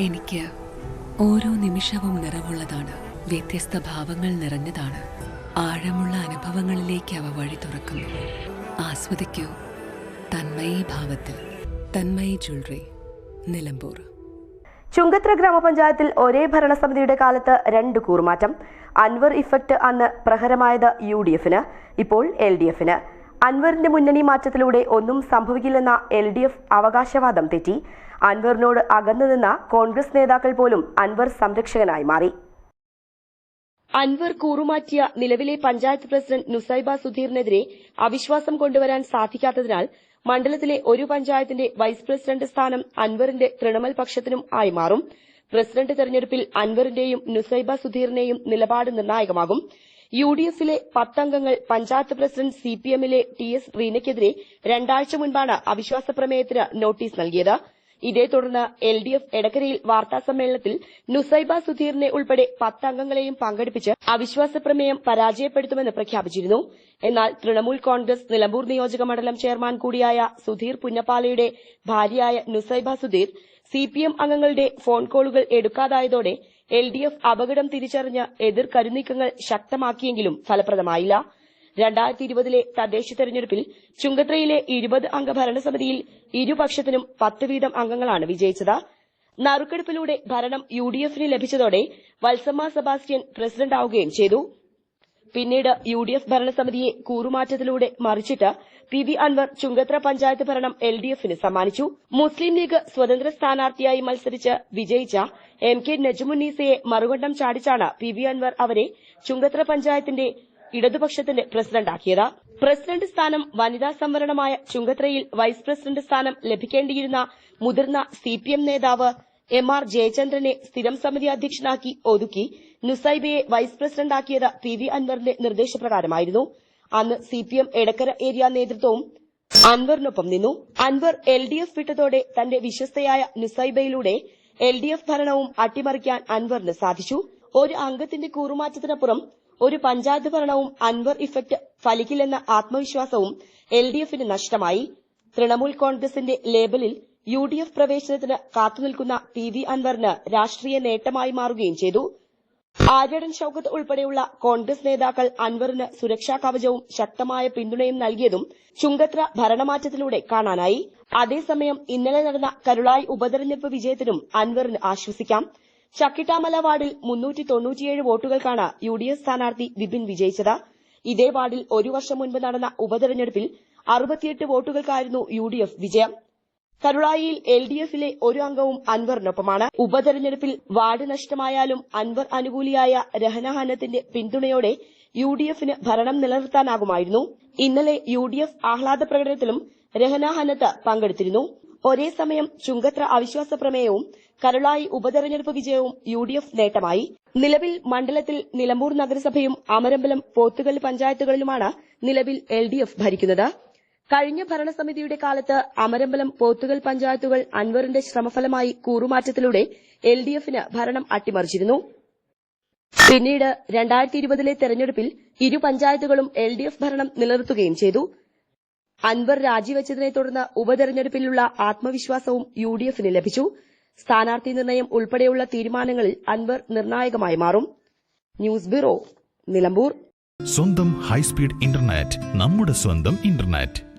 എനിക്ക് ഓരോ നിമിഷവും നിറവുള്ളതാണ്. വ്യത്യസ്ത ഭാവങ്ങൾ നിറഞ്ഞതാണ്. ആഴമുള്ള അനുഭവങ്ങളിലേക്ക് അവ വഴി തുറക്കുന്നു. ആസ്വദിക്കൂ. തന്മയി ഭാവത്തിൽ തന്മയി ജ്വല്ലറി നിലമ്പൂർ. ചുങ്കത്ര ഗ്രാമപഞ്ചായത്തിൽ ഒരേ ഭരണസമിതിയുടെ കാലത്ത് രണ്ട് കൂറുമാറ്റം. അൻവർ ഇഫക്റ്റ് അന്ന് പ്രഹരമായത് യു ഡി എഫിന് ഇപ്പോൾ എൽ ഡി എഫിന് അൻവറിന്റെ മുന്നണി മാറ്റത്തിലൂടെ ഒന്നും സംഭവിക്കില്ലെന്ന എൽ ഡി എഫ് അവകാശവാദം തെറ്റി. അൻവറിനോട് അകന്നു നിന്ന കോൺഗ്രസ് നേതാക്കൾ പോലും അൻവർ സംരക്ഷകനായി മാറി. അൻവർ കൂറുമാറ്റിയ നിലവിലെ പഞ്ചായത്ത് പ്രസിഡന്റ് നുസൈബ സുധീറിനെതിരെ അവിശ്വാസം കൊണ്ടുവരാൻ സാധിക്കാത്തതിനാൽ മണ്ഡലത്തിലെ ഒരു പഞ്ചായത്തിന്റെ വൈസ് പ്രസിഡന്റ് സ്ഥാനം അൻവറിന്റെ തൃണമൂൽ പക്ഷത്തിനും ആയി മാറും. പ്രസിഡന്റ് തെരഞ്ഞെടുപ്പിൽ അൻവറിന്റെയും നുസൈബ സുധീറിന്റെയും നിലപാട് നിർണായകമാകും. യു ഡി എഫിലെ പത്തംഗങ്ങൾ പഞ്ചായത്ത് പ്രസിഡന്റ് സി പി എമ്മിലെ ടി എസ് റീനയ്ക്കെതിരെ രണ്ടാഴ്ച മുൻപാണ് അവിശ്വാസ പ്രമേയത്തിന് നോട്ടീസ് നൽകിയത്. ഇതേ തുടർന്ന് എൽ ഡി എഫ് എടക്കരയിൽ വാർത്താസമ്മേളനത്തിൽ നുസൈബ സുധീറിനെ ഉൾപ്പെടെ പത്ത് അംഗങ്ങളെയും പങ്കെടുപ്പിച്ച് അവിശ്വാസ പ്രമേയം പരാജയപ്പെടുത്തുമെന്ന് പ്രഖ്യാപിച്ചിരുന്നു. എന്നാൽ തൃണമൂൽ കോൺഗ്രസ് നിലമ്പൂർ നിയോജക മണ്ഡലം ചെയർമാൻ കൂടിയായ സുധീർ പുന്നപ്പാലയുടെ ഭാര്യയായ നുസൈബ സുധീർ സിപിഎം അംഗങ്ങളുടെ ഫോൺ കോളുകൾ എടുക്കാതായതോടെ എൽ ഡി എഫ് അപകടം തിരിച്ചറിഞ്ഞ് എതിർ കരുനീക്കങ്ങൾ ശക്തമാക്കിയെങ്കിലും ഫലപ്രദമായില്ല. രണ്ടായിരത്തി ഇരുപതിലെ തദ്ദേശ തെരഞ്ഞെടുപ്പിൽ ചുങ്കത്രയിലെ ഇരുപത് അംഗ ഭരണസമിതിയിൽ ഇരുപക്ഷത്തിനും പത്ത് വീതം അംഗങ്ങളാണ് വിജയിച്ചത്. നറുക്കെടുപ്പിലൂടെ ഭരണം യു ഡി എഫിന് ലഭിച്ചതോടെ വത്സമ്മ സെബാസ്റ്റ്യൻ പ്രസിഡന്റാവുകയും ചെയ്തു. പിന്നീട് യു ഡി എഫ് ഭരണസമിതിയെ കൂറുമാറ്റത്തിലൂടെ മറിച്ചിട്ട് പി വി അൻവർ ചുങ്കത്ര പഞ്ചായത്ത് ഭരണം എൽ ഡി എഫിന് സമ്മാനിച്ചു. മുസ്ലിം ലീഗ് സ്വതന്ത്ര സ്ഥാനാർത്ഥിയായി മത്സരിച്ച് വിജയിച്ച എം കെ നജമുന്നീസയെ മറുകണ്ഠം ചാടിച്ചാണ് പി വി അൻവർ അവരെ ചുങ്കത്ര പഞ്ചായത്തിന്റെ ഇടതുപക്ഷത്തിന്റെ പ്രസിഡന്റാക്കിയത്. പ്രസിഡന്റ് സ്ഥാനം വനിതാ സംവരണമായ ചുങ്കത്രയിൽ വൈസ് പ്രസിഡന്റ് സ്ഥാനം ലഭിക്കേണ്ടിയിരുന്ന മുതിർന്ന സി പി എം നേതാവ് എം ആർ ജയചന്ദ്രനെ സ്ഥിരം സമിതി അധ്യക്ഷനാക്കി ഒതുക്കി നുസൈബയെ വൈസ് പ്രസിഡന്റാക്കിയത് പി വി അൻവറിന്റെ നിർദ്ദേശപ്രകാരമായിരുന്നു. അന്ന് C P M Edakkara area നേതൃത്വവും അൻവറിനൊപ്പം നിന്നു. അൻവർ എൽ ഡി എഫ് വിട്ടതോടെ തന്റെ വിശ്വസ്തയായ നുസൈബയിലൂടെ എൽ ഡി എഫ് ഭരണവും അട്ടിമറിക്കാൻ അൻവറിന് സാധിച്ചു. ഒരു അംഗത്തിന്റെ കൂറുമാറ്റത്തിനപ്പുറം ഒരു പഞ്ചായത്ത് ഭരണവും അൻവർ ഇഫക്ട് ഫലിക്കില്ലെന്ന ആത്മവിശ്വാസവും എൽ ഡി എഫിന് നഷ്ടമായി. തൃണമൂൽ കോൺഗ്രസിന്റെ ലേബലിൽ യു ഡി എഫ് പ്രവേശനത്തിന് കാത്തുനിൽക്കുന്ന പി വി അൻവറിന് രാഷ്ട്രീയ നേട്ടമായി മാറുകയും ചെയ്തു. ആര്യടൻ ഷൌക്കത്ത് ഉൾപ്പെടെയുള്ള കോൺഗ്രസ് നേതാക്കൾ അൻവറിന് സുരക്ഷാ കവചവും ശക്തമായ പിന്തുണയും നൽകിയതും ചുങ്കത്ര ഭരണമാറ്റത്തിലൂടെ കാണാനായി. അതേസമയം ഇന്നലെ നടന്ന കരുളായി ഉപതെരഞ്ഞെടുപ്പ് വിജയത്തിനും അൻവറിന് ആശ്വസിക്കാം. ചക്കിട്ടാമല വാർഡിൽ മുന്നൂറ്റി തൊണ്ണൂറ്റിയേഴ് വോട്ടുകൾക്കാണ് യു ഡി എഫ് സ്ഥാനാർത്ഥി വിപിൻ വിജയിച്ചത്. ഇതേ വാർഡിൽ ഒരു വർഷം മുൻപ് നടന്ന ഉപതെരഞ്ഞെടുപ്പിൽ അറുപത്തിയെട്ട് വോട്ടുകൾക്കായിരുന്നു യു ഡി എഫ് വിജയം. കരുളായിയിൽ എൽ ഡി എഫിലെ ഒരു അംഗവും അൻവറിനൊപ്പമാണ്. ഉപതെരഞ്ഞെടുപ്പിൽ വാർഡ് നഷ്ടമായാലും അൻവർ അനുകൂലിയായ രഹനഹാനത്തിന്റെ പിന്തുണയോടെ യു ഡി എഫിന് ഭരണം നിലനിർത്താനാകുമായിരുന്നു. ഇന്നലെ യു ഡി എഫ് ആഹ്ലാദ പ്രകടനത്തിലും രഹന പങ്കെടുത്തിരുന്നു. ഒരേ സമയം ചുങ്കത്ര അവിശ്വാസ പ്രമേയവും കരുളായി ഉപതെരഞ്ഞെടുപ്പ് വിജയവും യു ഡി എഫ് നേട്ടമായി. നിലവിൽ മണ്ഡലത്തിൽ നിലമ്പൂർ നഗരസഭയും അമരമ്പലം പോത്തുകൽ പഞ്ചായത്തുകളിലുമാണ് നിലവിൽ എൽ ഡി എഫ് ഭരിക്കുന്നത്. കഴിഞ്ഞ ഭരണസമിതിയുടെ കാലത്ത് അമരമ്പലം പോത്തുകൽ പഞ്ചായത്തുകൾ അൻവറിന്റെ ശ്രമഫലമായി കൂറുമാറ്റത്തിലൂടെ എൽ ഡി എഫിന് ഭരണം അട്ടിമറിച്ചിരുന്നു. പിന്നീട് രണ്ടായിരത്തി ഇരുപതിലെ തെരഞ്ഞെടുപ്പിൽ ഇരു പഞ്ചായത്തുകളും എൽ ഡി എഫ് ഭരണം നിലനിർത്തുകയും ചെയ്തു. അൻവർ രാജിവെച്ചതിനെ തുടർന്ന് ഉപതെരഞ്ഞെടുപ്പിലുള്ള ആത്മവിശ്വാസവും യു ഡി എഫിന് ലഭിച്ചു. സ്ഥാനാർത്ഥി നിർണയം ഉൾപ്പെടെയുള്ള തീരുമാനങ്ങളിൽ അൻവർ നിർണായകമായി മാറും. News bureau Nilambur. സ്വന്തം ഹൈസ്പീഡ് ഇന്റർനെറ്റ് നമ്മുടെ സ്വന്തം ഇന്റർനെറ്റ്.